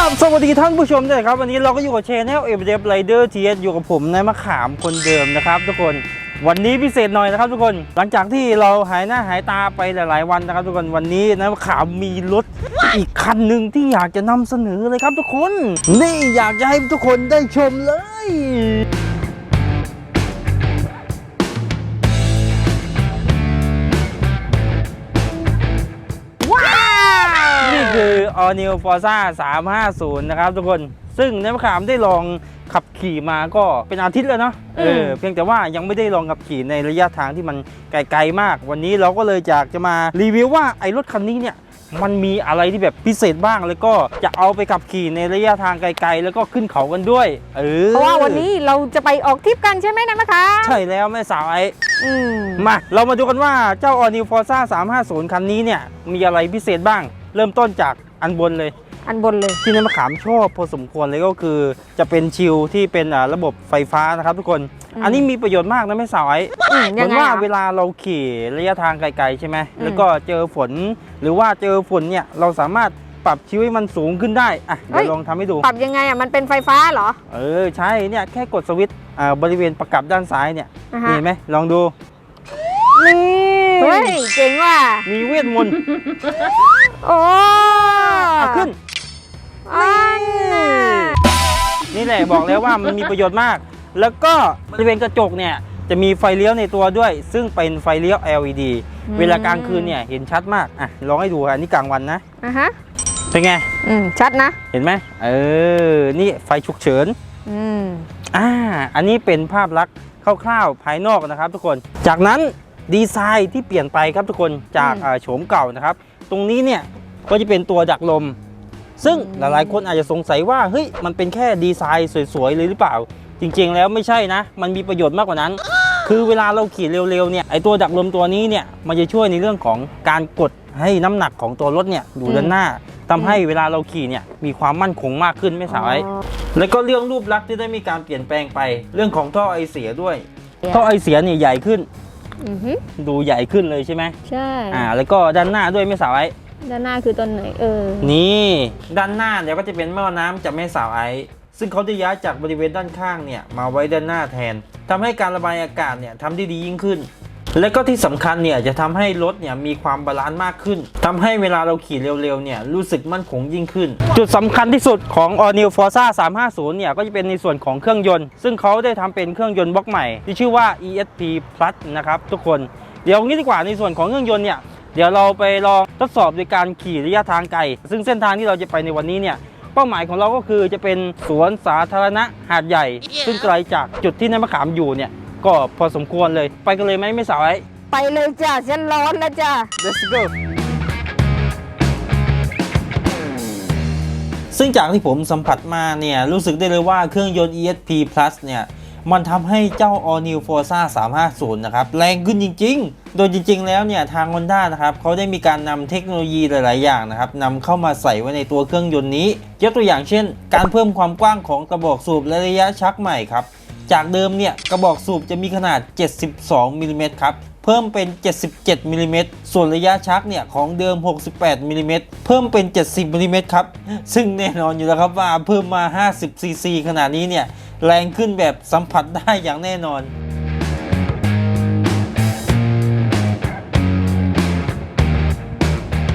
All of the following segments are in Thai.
ราบสวัสดีท่านผู้ชมด้วยครับ วันนี้เราก็อยู่กับเชนแนลเอเดฟไรเดอร์ทีอยู่กับผมนายมะขามคนเดิมนะครับ ทุกคนวันนี้พิเศษหน่อยนะครับทุกคนหลังจากที่เราหายหน้าหายตาไปหลาย ๆ วันนะครับ ทุกคนวันนี้นายมะขามมีรถอีกคันหนึ่งที่อยากจะนำเสนอเลยครับทุกคน นี่อยากจะให้ทุกคนได้ชมเลย All New Forza 350 นะครับทุกคน ซึ่งในมะขามได้ลองขับขี่มาก็เป็นอาทิตย์แล้วเนาะเออเพียงแต่ว่ายังไม่ได้ลองขับขี่ในระยะทางที่มันไกลๆมาก วันนี้เราก็เลยอยากจะมารีวิวว่าไอ้รถคันนี้เนี่ยมันมีอะไรที่แบบพิเศษบ้างแล้วก็จะเอาไปขับขี่ในระยะทางไกลๆ แล้วก็ขึ้นเขากันด้วย เออเพราะว่าวันนี้เราจะไปออกทริปกันใช่ไหมนะมะคะ ใช่แล้วแม่สาวไอ้อืมมา เรามาดูกันว่าเจ้า All New Forza 350 คันนี้เนี่ย มีอะไรพิเศษบ้าง เริ่มต้นจากอันบนเลย อันบนเลย ที่นายมะขามชอบพอสมควรเลยก็คือ จะเป็นชิลที่เป็นอ่าระบบไฟฟ้านะครับทุกคน อืมอันนี้มีประโยชน์มากนะแม่สาวไอ้อืมเหยัมืงอนไงว่าอะเวลาเราขี่ระยะทางไกลๆใช่ไหมอืม แล้วก็เจอฝน หรือว่าเจอฝนเนี่ยเราสามารถปรับชิวให้มันสูงขึ้นได้อะเดี๋ยวลองทำให้ดู ปรับยังไงอะมันเป็นไฟฟ้าเหรอเออใช่เนี่ยแค่กดสวิตช์อ่าบริเวณประกับด้านซ้ายเนี่ยอ่านี่ฮะเห็นไหมลองดู นี่ เฮ้ยเจ๋งว่ะมีเวทมนต์ โอ้อะขึ้น อันน่ะนี่แหละบอกแล้วว่ามันมีประโยชน์มาก แล้วก็บริเวณกระจกเนี่ยจะมีไฟเลี้ยวในตัวด้วย ซึ่งเป็นไฟเลี้ยว LED เวลากลางคืนเนี่ยเห็นชัดมากอะลองให้ดูอันนี้กลางวันนะอะฮะเป็นไง อืมชัดนะ เห็นไหมเออ นี่ไฟฉุกเฉิน อืมอ่า อันนี้เป็นภาพลักษณ์คร่าวๆภายนอกนะครับทุกคน จากนั้นดีไซน์ที่เปลี่ยนไปครับทุกคนจากอืมอ่าโฉมเก่านะครับ ตรงนี้เนี่ยก็จะเป็นตัวดักลม ซึ่งอืมหลายๆคนอาจจะสงสัยว่าเฮ้ยมันเป็นแค่ดีไซน์สวยๆเลยหรือเปล่า จริงๆแล้วไม่ใช่นะ มันมีประโยชน์มากกว่านั้น คือเวลาเราขี่เร็วๆเนี่ยไอตัวดักลมตัวนี้เนี่ยมันจะช่วยในเรื่องของการกดให้น้ำหนักของตัวรถเนี่ยอยู่ด้านหน้าทำให้เวลาเราขี่เนี่ยมีความมั่นคงมากขึ้นไม่สายอ๋อแล้วก็เรื่องรูปลักษณ์ที่ได้มีการเปลี่ยนแปลงไป เรื่องของท่อไอเสียด้วยเสียท่อไอเสียเนี่ยใหญ่ขึ้น อือฮึดูใหญ่ขึ้นเลยใช่ไหมใช่อ่า แล้วก็ด้านหน้าด้วยไม่สาวไอด้านหน้าคือต้นไหนเออนี่ด้านหน้าเนี่ยก็จะเป็นหม้อน้ำจากแม่สาวไอซ์ซึ่งเขาจะย้ายจากบริเวณด้านข้างเนี่ยมาไว้ด้านหน้าแทนทำให้การระบายอากาศเนี่ยทำได้ดียิ่งขึ้น และก็ที่สำคัญเนี่ยจะทำให้รถเนี่ยมีความบาลานซ์มากขึ้นทำให้เวลาเราขี่เร็วๆเนี่ยรู้สึกมั่นคงยิ่งขึ้น จุดสำคัญที่สุดของ All New Forza 350 เนี่ยก็จะเป็นในส่วนของเครื่องยนต์ ซึ่งเขาได้ทำเป็นเครื่องยนต์บล็อกใหม่ ที่ชื่อว่า ESP Plus นะครับทุกคน เดี๋ยวงี้ดีกว่าในส่วนของเครื่องยนต์เนี่ยเดี๋ยวเราไปลองทดสอบโดยการขี่ระยะทางไกล ซึ่งเส้นทางที่เราจะไปในวันนี้เนี่ยเป้าหมายของเราก็คือจะเป็นสวนสาธารณะหาดใหญ่ ซึ่งไกลจากจุดที่นายมะขามอยู่เนี่ย ก็พอสมควรเลย ไปกันเลยไหมไม่สาวไอ้ ไปเลยจ้ะฉันร้อนแล้วจ้ะ Let's go ซึ่งจากที่ผมสัมผัสมาเนี่ย รู้สึกได้เลยว่าเครื่องยนต์ ESP Plus เนี่ย มันทำให้เจ้า All New Forza 350 นะครับ แรงขึ้นจริง ๆ โดยจริง ๆ แล้วเนี่ย ทาง Honda นะครับเขาได้มีการนำเทคโนโลยีหลาย ๆ อย่างนะครับนำเข้ามาใส่ไว้ในตัวเครื่องยนต์นี้ ยกตัวอย่างเช่น การเพิ่มความกว้างของกระบอกสูบและระยะชักใหม่ครับ จากเดิมเนี่ยกระบอกสูบจะมีขนาด 72มิลลิเมตรครับเพิ่มเป็น 77มิลลิเมตรส่วนระยะชักเนี่ยของเดิม 68มิลลิเมตรเพิ่มเป็น 70มิลลิเมตรครับ ซึ่งแน่นอนอยู่แล้วครับว่าเพิ่มมา 50ซีซีขนาดนี้เนี่ยแรงขึ้นแบบสัมผัสได้อย่างแน่นอน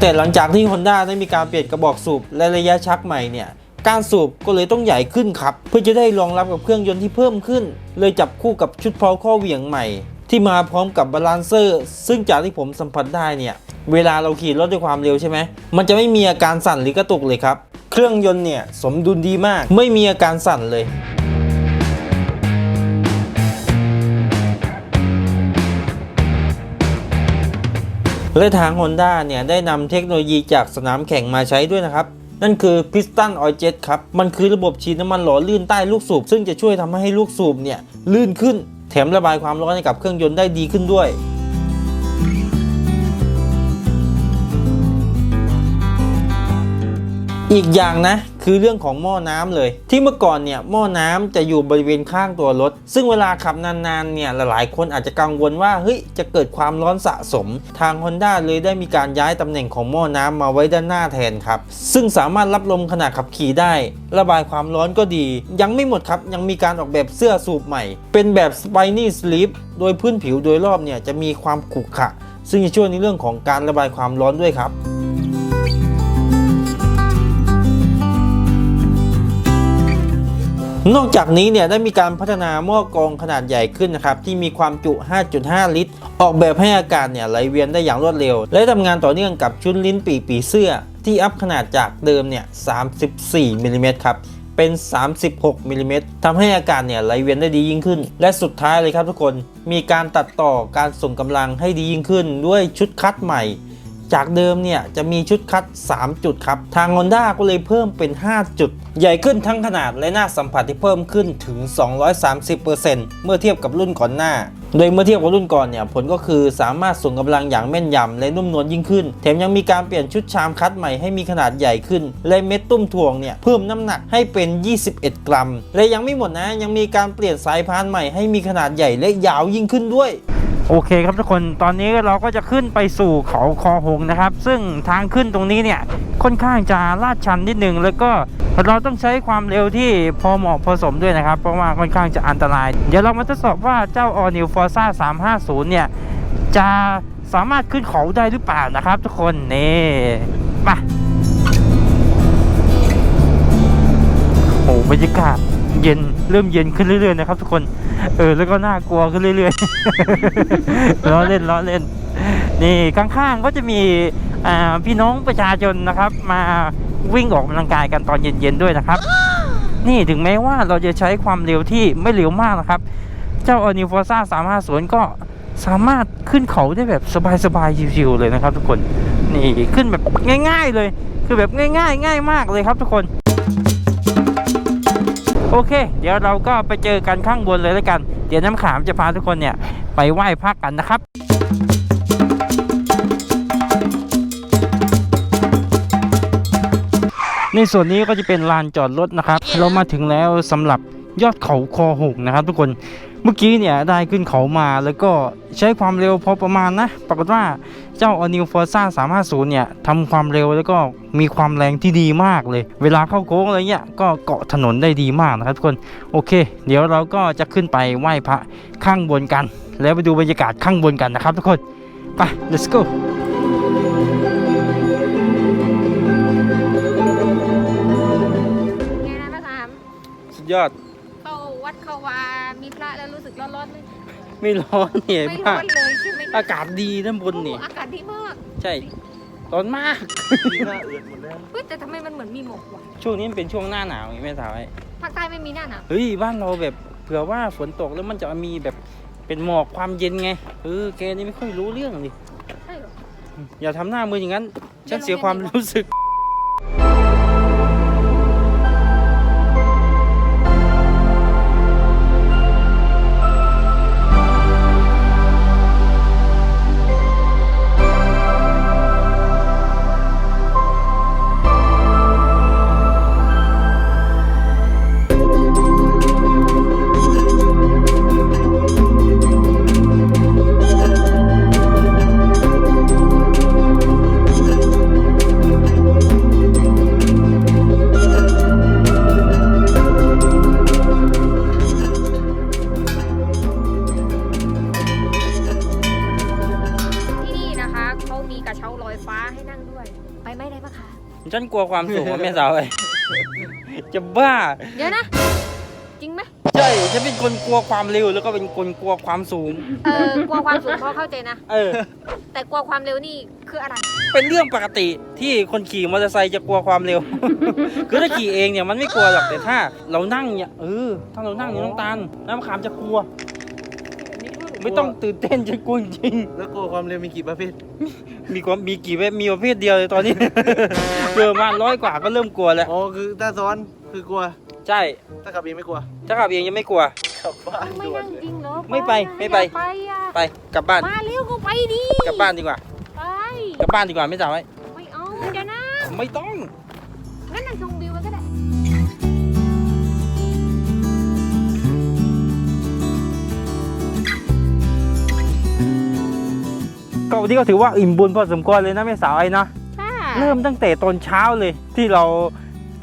แต่หลังจากที่ Honda ได้มีการเปลี่ยนกระบอกสูบและระยะชักใหม่เนี่ย การสูบก็เลยต้องใหญ่ขึ้นครับ เพื่อจะได้รองรับกับเครื่องยนต์ที่เพิ่มขึ้น เลยจับคู่กับชุดเพลาข้อเหวี่ยงใหม่ ที่มาพร้อมกับบาลานเซอร์ ซึ่งจากที่ผมสัมผัสได้เนี่ย เวลาเราขี่รถด้วยความเร็วใช่ไหมมันจะไม่มีอาการสั่นหรือกระตุกเลยครับ เครื่องยนต์เนี่ยสมดุลดีมาก ไม่มีอาการสั่นเลยและทาง Honda เนี่ยได้นำเทคโนโลยีจากสนามแข่งมาใช้ด้วยนะครับ นั่นคือพิสตันออยเจ็ตครับ มันคือระบบฉีดน้ำมันหล่อลื่นใต้ลูกสูบ ซึ่งจะช่วยทำให้ลูกสูบเนี่ยลื่นขึ้น แถมระบายความร้อนให้กับเครื่องยนต์ได้ดีขึ้นด้วยอีกอย่างนะ คือเรื่องของหม้อน้ำเลย ที่เมื่อก่อนเนี่ยหม้อน้ำจะอยู่บริเวณข้างตัวรถ ซึ่งเวลาขับนานๆเนี่ยหลายๆ คนอาจจะกังวลว่าเฮ้ยจะเกิดความร้อนสะสม ทาง Honda เลยได้มีการย้ายตำแหน่งของหม้อน้ำมาไว้ด้านหน้าแทนครับ ซึ่งสามารถรับลมขณะขับขี่ได้ ระบายความร้อนก็ดี ยังไม่หมดครับยังมีการออกแบบเสื้อสูบใหม่ เป็นแบบ Spiny Sleep โดยพื้นผิวโดยรอบเนี่ยจะมีความขรุขระซึ่งจะช่วยในเรื่องของการระบายความร้อนด้วยครับ นอกจากนี้เนี่ยได้มีการพัฒนาหม้อกรองขนาดใหญ่ขึ้นนะครับที่มีความจุ 5.5 ลิตร ออกแบบให้อากาศเนี่ยไหลเวียนได้อย่างรวดเร็ว และทำงานต่อเนื่องกับชุดลิ้นปีกปีเสื้อ ที่อัพขนาดจากเดิมเนี่ย 34มิลลิเมตรครับเป็น 36มิลลิเมตรทำให้อากาศเนี่ยไหลเวียนได้ดียิ่งขึ้น และสุดท้ายเลยครับทุกคนมีการตัดต่อการส่งกำลังให้ดียิ่งขึ้นด้วยชุดคัดใหม่ จากเดิมเนี่ยจะมีชุดคัด 3 จุดครับ ทาง Honda ก็เลยเพิ่มเป็น 5 จุด ใหญ่ขึ้นทั้งขนาดและหน้าสัมผัสที่เพิ่มขึ้นถึง 230%เมื่อเทียบกับรุ่นก่อนหน้า โดยเมื่อเทียบกับรุ่นก่อนเนี่ยผลก็คือสามารถส่งกำลังอย่างแม่นยำและนุ่มนวลยิ่งขึ้น แถมยังมีการเปลี่ยนชุดชามคัดใหม่ให้มีขนาดใหญ่ขึ้น และเม็ดตุ้มถ่วงเนี่ยเพิ่มน้ำหนักให้เป็น 21 กรัม และยังไม่หมดนะยังมีการเปลี่ยนสายพานใหม่ให้มีขนาดใหญ่และยาวยิ่งขึ้นด้วย โอเคครับทุกคนตอนนี้เราก็จะขึ้นไปสู่เขาคอหงนะครับ ซึ่งทางขึ้นตรงนี้เนี่ยค่อนข้างจะลาดชันนิดนึงแล้วก็เราต้องใช้ความเร็วที่พอเหมาะพอสมด้วยนะครับ เพราะว่าค่อนข้างจะอันตราย เดี๋ยวเรามาทดสอบว่าเจ้า All New Forza 350 เนี่ย จะสามารถขึ้นเขาได้หรือเปล่านะครับ ทุกคนนี่ไปโอ้บรรยากาศ เย็นเริ่มเย็นขึ้นเรื่อยๆนะครับ ทุกคน เออแล้วก็น่ากลัวขึ้นเรื่อยๆล้อเล่นล้อเล่น นี่ข้างๆก็จะมีพี่น้องประชาชนนะครับ มาวิ่งออกกำลังกายกันตอนเย็นๆด้วยนะครับ นี่ถึงแม้ว่าเราจะใช้ความเร็วที่ไม่เร็วมากนะครับ เจ้า o n i f o r z a 350ก็สามารถขึ้นเขาได้แบบสบายๆชิวๆเลยนะครับ ทุกคนนี่ขึ้นแบบง่าย ๆเลย คือแบบง่ายๆ ง่ายมากเลยครับทุกคน โอเค เดี๋ยวเราก็ไปเจอกันข้างบนเลยแล้วกัน เดี๋ยวน้ำขามจะพาทุกคนเนี่ยไปไหว้พระกันนะครับในส่วนนี้ก็จะเป็นลานจอดรถนะครับ เรามาถึงแล้วสำหรับยอดเขาคอหกนะครับ ทุกคน เมื่อกี้เนี่ยได้ขึ้นเขามาแล้วก็ใช้ความเร็วพอประมาณนะ ปรากฏว่าเจ้า All New Forza 350เนี่ยทำความเร็วแล้วก็มีความแรงที่ดีมากเลย เวลาเข้าโค้งอะไรเงี้ยก็เกาะถนนได้ดีมากนะครับทุกคน โอเค เดี๋ยวเราก็จะขึ้นไปไหว้พระข้างบนกัน แล้วไปดูบรรยากาศข้างบนกันนะครับทุกคน ไป let's go ไงนะแม่ถามสุดยอดเข้า วัดเข้าวามีพระแล้วรู้สึกร้อนๆไหมไม่ร้อนเหนื่อยไม่ร้มาอกนเลยใช่ไหมอากาศดีด้านบนนี่โอ้อากาศดีมาก ใช่ร้อนมากเฮ้ยแต่ทำไมมันเหมือนมีหมอกวะช่วงนี้มันเป็นช่วงหน้าหนาวไงแม่สาวไอ้ภาคใต้ไม่มีหน้าหนาวเฮ้ยบ้านเราแบบเผื่อว่าฝนตกแล้วมันจะมีแบบเป็นหมอกความเย็นไงเออแกนี่ไม่ค่อยรู้เรื่องดิใช่เหรออย่าทำหน้ามืออย่างนั้น ฉันเสียความรู้สึก ลัวความสูงอะแม่สาวไอ้จะบ้า เดี๋ยวนะ จริงไหมใช่ฉันเป็นคนกลัวความเร็วแล้วก็เป็นคนกลัวความสูง เออกลัวความสูงพอเข้าใจนะ เออ แต่กลัวความเร็วนี่คืออะไร เป็นเรื่องปกติที่คนขี่มอเตอร์ไซค์จะกลัวความเร็ว คือถ้าขี่เองเนี่ยมันไม่กลัวหรอกแต่ถ้า เรานั่งเนี่ยเออถ้าเรานั่งเนี่ยน้องตาลน้ำขามจะกลัว ไม่ต้องตื่นเต้นจะกลัวจริงแล้วกลัวความเร็วมีกี่ประเภทมีความมีกี่เวทมีประเภทเดียวเลยตอนนี้เจอมาร้อยกว่าก็เริ่มกลัวแล้ว อ๋อคือถ้าซ้อนคือกลัว ใช่ ถ้าขับเองไม่กลัว ถ้าขับเองยังไม่กลัวขับบ้านไม่ด่วนนั่งเลยจริงเหรอไม่ไปไม่ไป อยากไปอะไปกลับบ้าน มาเร็วก็ไปดิกลับบ้านดีกว่า ไป กลับบ้านดีกว่าไม่จ่ายไว้ไม่เอาเดี๋ยวนะไม่ต้อง งั้นนั่งชม วิวมันก็ได้ก็วันนี้ก็ถือว่าอิ่มบุญพอสมควรเลยนะแม่สาวไอ้เนาะค่ะเริ่มตั้งแต่ตอนเช้าเลยที่เรา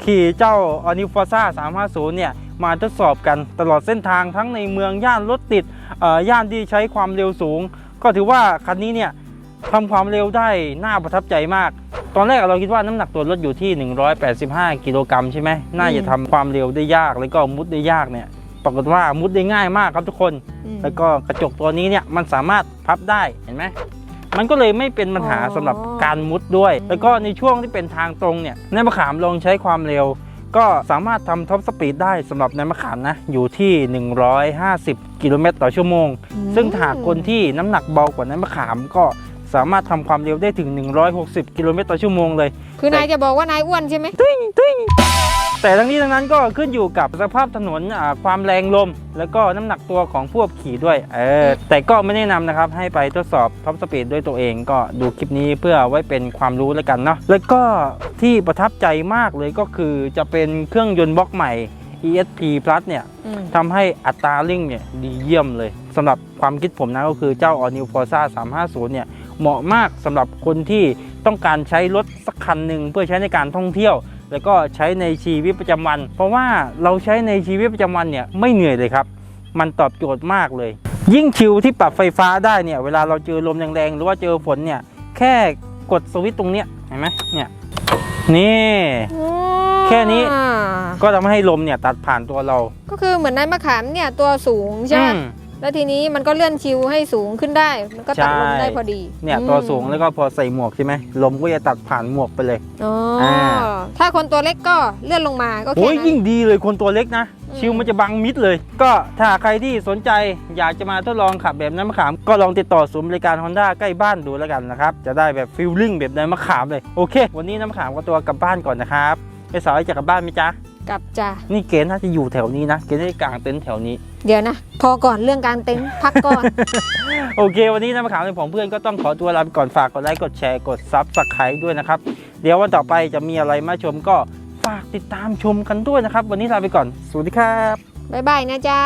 ขี่เจ้าอนิฟอร์ซ่า350 เนี่ย มาทดสอบกันตลอดเส้นทางทั้งในเมืองย่านรถติดเอ่อย่านที่ใช้ความเร็วสูง ก็ถือว่าคันนี้เนี่ยทำความเร็วได้น่าประทับใจมาก ตอนแรกเราคิดว่าน้ำหนักตัวรถอยู่ที่ 185 กิโลกรัมใช่ไหมน่าจะทำความเร็วได้ยากแล้วก็มุดได้ยากเนี่ย ปรากฏว่ามุดได้ง่ายมากครับทุกคนอืมแล้วก็กระจกตัวนี้เนี่ยมันสามารถพับได้เห็นไหม มันก็เลยไม่เป็นปัญหาอ๋อสำหรับการมุดด้วย แล้วก็ในช่วงที่เป็นทางตรงเนี่ยนายมะขามลองใช้ความเร็ว ก็สามารถทำท็อปสปีดได้สำหรับนายมะขามนะ อยู่ที่ 150 กิโลเมตรต่อชั่วโมง ซึ่งถ้าหากคนที่น้ำหนักเบากว่านายมะขามก็สามารถทำความเร็วได้ถึง 160 กิโลเมตรต่อชั่วโมงเลย คือนายจะบอกว่านายอ้วนใช่ไหม แต่ทั้งนี้ทั้งนั้นก็ขึ้นอยู่กับสภาพถนนอ่าความแรงลม แล้วก็น้ำหนักตัวของผู้ขับขี่ด้วยเออแต่ก็ไม่แนะนำนะครับให้ไปทดสอบท็อปสปีดด้วยตัวเอง ก็ดูคลิปนี้เพื่อไว้เป็นความรู้แล้วกันเนาะแล้วก็ที่ประทับใจมากเลยก็คือจะเป็นเครื่องยนต์บล็อกใหม่ ESP Plus เนี่ยอืมทำให้อัตราเร่งเนี่ยดีเยี่ยมเลยสำหรับความคิดผมนะก็คือเจ้า All New Forza 350 เนี่ยเหมาะมากสำหรับคนที่ต้องการใช้รถสักคันหนึ่งเพื่อใช้ในการท่องเที่ยว แล้วก็ใช้ในชีวิตประจำวัน เพราะว่าเราใช้ในชีวิตประจำวันเนี่ยไม่เหนื่อยเลยครับ มันตอบโจทย์มากเลย ยิ่งชิวที่ปรับไฟฟ้าได้เนี่ยเวลาเราเจอลมแรงๆหรือว่าเจอฝนเนี่ยแค่กดสวิตช์ตรงเนี้ยเห็นไหมเนี่ยนี่แค่นี้อ่าก็ทำให้ลมเนี่ยตัดผ่านตัวเรา ก็คือเหมือนนายมะขามเนี่ยตัวสูงใช่ไหมอืม แล้วทีนี้มันก็เลื่อนชิวให้สูงขึ้นได้ มันก็ตัดลมใช่ได้พอดีเนี่ยอืมตัวสูงแล้วก็พอใส่หมวกใช่ไหมลมก็จะตัดผ่านหมวกไปเลยอ๋ออาถ้าคนตัวเล็กก็เลื่อนลงมาก็แค่โอ้ยนั้นยิ่งดีเลยคนตัวเล็กนะอืมชิวมันจะบังมิดเลย ก็ถ้าใครที่สนใจอยากจะมาทดลองขับแบบน้ำมะขาม ก็ลองติดต่อศูนย์บริการ Honda ใกล้บ้านดูแล้วกันนะครับ จะได้แบบฟิลลิ่งแบบน้ำมะขามเลย โอเค วันนี้น้ำมะขามก็ตัวกลับบ้านก่อนนะครับไปสาวจะกลับบ้านไหมจ๊ะ กลับจ้ะนี่เกณฑ์น่าจะอยู่แถวนี้นะ เกณฑ์ได้กางเต็นท์แถวนี้ เดี๋ยวนะ พอก่อนเรื่องการเต็นท์พักก่อน โอเค วันนี้น้ำมะขามในผมเพื่อนก็ต้องขอตัวลาไปก่อนฝากกดไลค์กดแชร์กดซับสไครต์ด้วยนะครับ เดี๋ยววันต่อไปจะมีอะไรมาชมก็ฝากติดตามชมกันด้วยนะครับ วันนี้ลาไปก่อน สวัสดีครับบ๊ายบายนะจ๊ะ